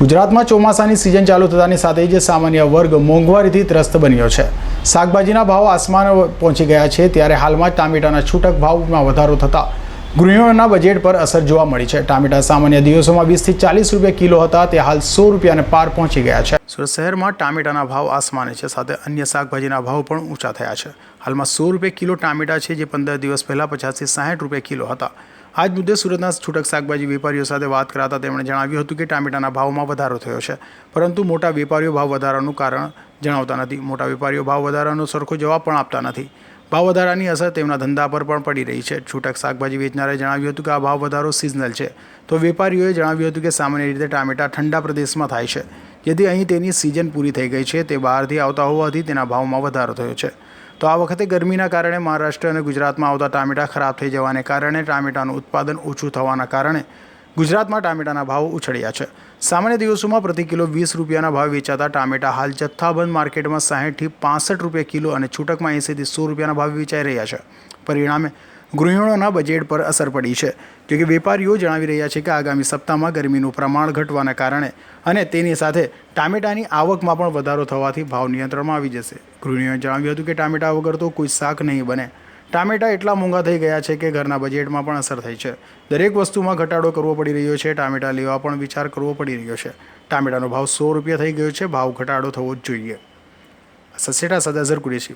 ગુજરાતમાં ચોમાસાની સિઝન ચાલુ થતાની સાથે જ સામાન્ય વર્ગ મોંઘવારીથી ત્રસ્ત બન્યો છે. શાકભાજીના ભાવ આસમાન પહોંચી ગયા છે, ત્યારે હાલમાં ટામેટાના છૂટક ભાવમાં વધારો થતાં ગૃહિણીઓના બજેટ પર અસર જોવા મળી છે. ટામેટા સામાન્ય દિવસોમાં વીસથી ચાલીસ રૂપિયા કિલો હતા, તે હાલ સો રૂપિયાને પાર પહોંચી ગયા છે. સુરત શહેરમાં ટામેટાના ભાવ આસમાને છે, સાથે અન્ય શાકભાજીના ભાવ પણ ઊંચા થયા છે. હાલમાં સો રૂપિયા કિલો ટામેટા છે, જે પંદર દિવસ પહેલાં પચાસથી સાઠ રૂપિયા કિલો હતા. આ જ મુદ્દે સુરતના છૂટક શાકભાજી વેપારીઓ સાથે વાત કરાતા તેમણે જણાવ્યું હતું કે ટામેટાના ભાવમાં વધારો થયો છે. પરંતુ મોટા વેપારીઓ ભાવ વધારાનું કારણ જણાવતા નથી. મોટા વેપારીઓ ભાવ વધારાનો સરખો જવાબ પણ આપતા નથી. ભાવ વધારાની અસર તેમના ધંધા પર પણ પડી રહી છે. છૂટક શાકભાજી વેચનારે જણાવ્યું હતું કે આ ભાવ વધારો સિઝનલ છે. તો વેપારીઓએ જણાવ્યું હતું કે સામાન્ય રીતે ટામેટા ઠંડા પ્રદેશમાં થાય છે. જેથી અહીં તેની સિઝન પૂરી થઈ ગઈ છે. તે બહારથી આવતા હોવાથી તેના ભાવમાં વધારો થયો છે. તો આ વખતે ગરમીના કારણે મહારાષ્ટ્ર અને ગુજરાતમાં આવતા ટામેટા ખરાબ થઈ જવાને કારણે ટામેટાનું ઉત્પાદન ઓછું થવાના કારણે ગુજરાતમાં ટામેટાના ભાવ ઉછળ્યા છે. સામાન્ય દિવસોમાં પ્રતિ કિલો વીસ રૂપિયાના ભાવ વેચાતા ટામેટા હાલ જથ્થાબંધ માર્કેટમાં સાહીઠથી પાસઠ રૂપિયા કિલો અને છૂટકમાં એંસીથી સો રૂપિયાના ભાવ વેચાઈ રહ્યા છે. પરિણામે ગૃહિણીઓના બજેટ પર અસર પડી છે. જોકે વેપારીઓ જણાવી રહ્યા છે કે આગામી સપ્તાહમાં ગરમીનું પ્રમાણ ઘટવાના કારણે અને તેની સાથે ટામેટાની આવકમાં પણ વધારો થવાથી ભાવ નિયંત્રણમાં આવી જશે. ગૃહિણીઓએ જણાવ્યું હતું કે ટામેટા વગર તો કોઈ શાક નહીં બને. ટામેટા એટલા મોંઘા થઈ ગયા છે કે ઘરના બજેટમાં પણ અસર થઈ છે. દરેક વસ્તુમાં ઘટાડો કરવો પડી રહ્યો છે, ટામેટા લેવા પણ વિચાર કરવો પડી રહ્યો છે. ટામેટાનો ભાવ સો રૂપિયા થઈ ગયો છે, ભાવ ઘટાડો થવો જ જોઈએ. સસેટા સદાઝર કુરેશી.